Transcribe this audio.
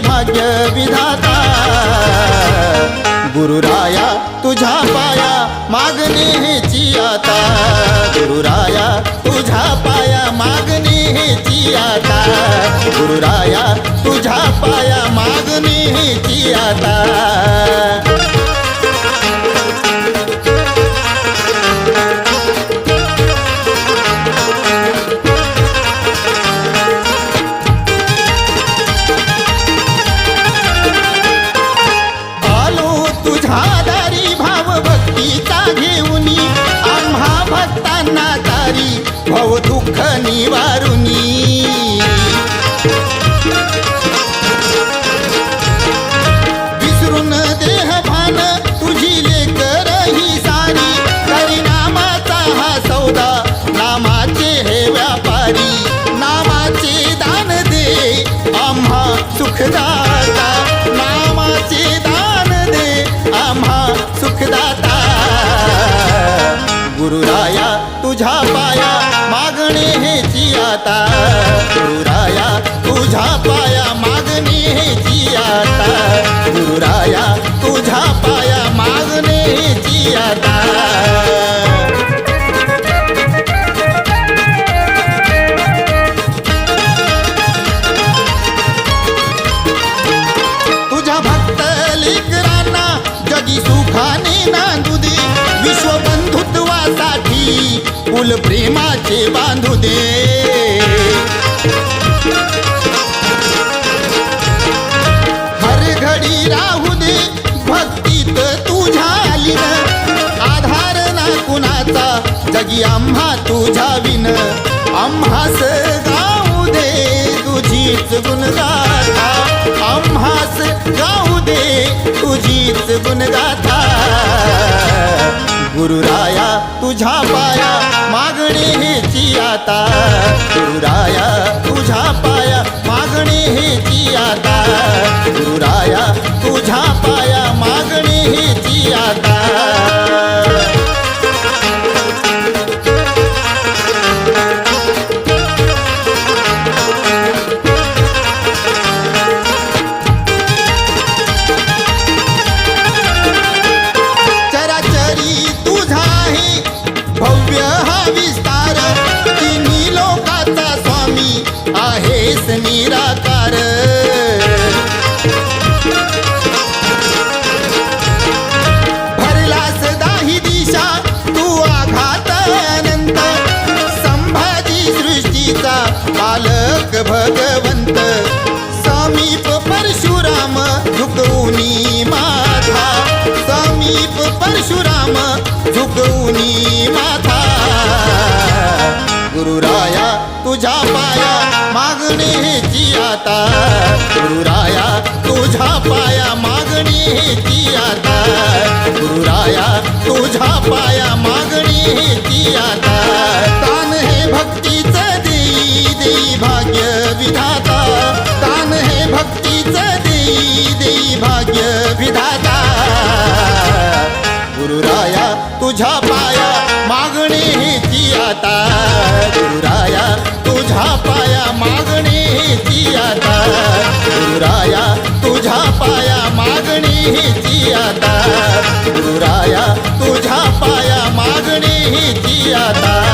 भाग्य विधाता गुरुराया तुझ्या पाया मागणी हिची आता गुरुराया तुझ्या पाया मागणी हिची आता गुरुराया तुझ्या पाया मागणी हिची आता भव दुःख निवारुनी। विसरून देह भान तुझी लेकर ही सारी। हरी नामाचा हा सौदा नामाचे हे व्यापारी। नामाचे दान दे आम्हा सुखदाता। नामाचे दान दे आम्हा सुखदाता। गुरुराया तुझ्या पाया मागणे हेची आता. गुरुराया तुझ्या पाया मागणे हेची आता. गुरुराया तुझ्या पाया मागणे हेची आता. तुझ्या भक्त लेकरांना जगी सुखाने फूल प्रेमाचे बांधू दे. हर घडी राहू दे भक्तीत तुझ्या आली आधार ना कुणाचा जगी आम्हा तुझ्या विन. आम्हास गाऊ दे तुझीच गुणगाथा. आम्हास गाऊ गुरुराया तुझ्या पाया मागणी हेची आता. गुरुराया तुझ्या पाया मागणी हेची सृष्टीचा पालक भगवंत समीप परशुराम झुकवूनी माथा समीप परशुराम झुकवूनी माथा गुरुराया तुझ्या पाया मागणे आता. गुरुराया तुझ्या पाया मागणे आता. गुरुराया तुझ्या पाया मागणे आता. देई भाग्य विधाता दान हे भक्तीच देई देई भाग्य विधाता गुरुराया तुझा पाया मागणी हेची आता. गुरुराया तुझा पाया मागणी हेची आता. गुरुराया तुझा पाया मागणी हेची आता. गुरुराया तुझा पाया मागणी हेची आता.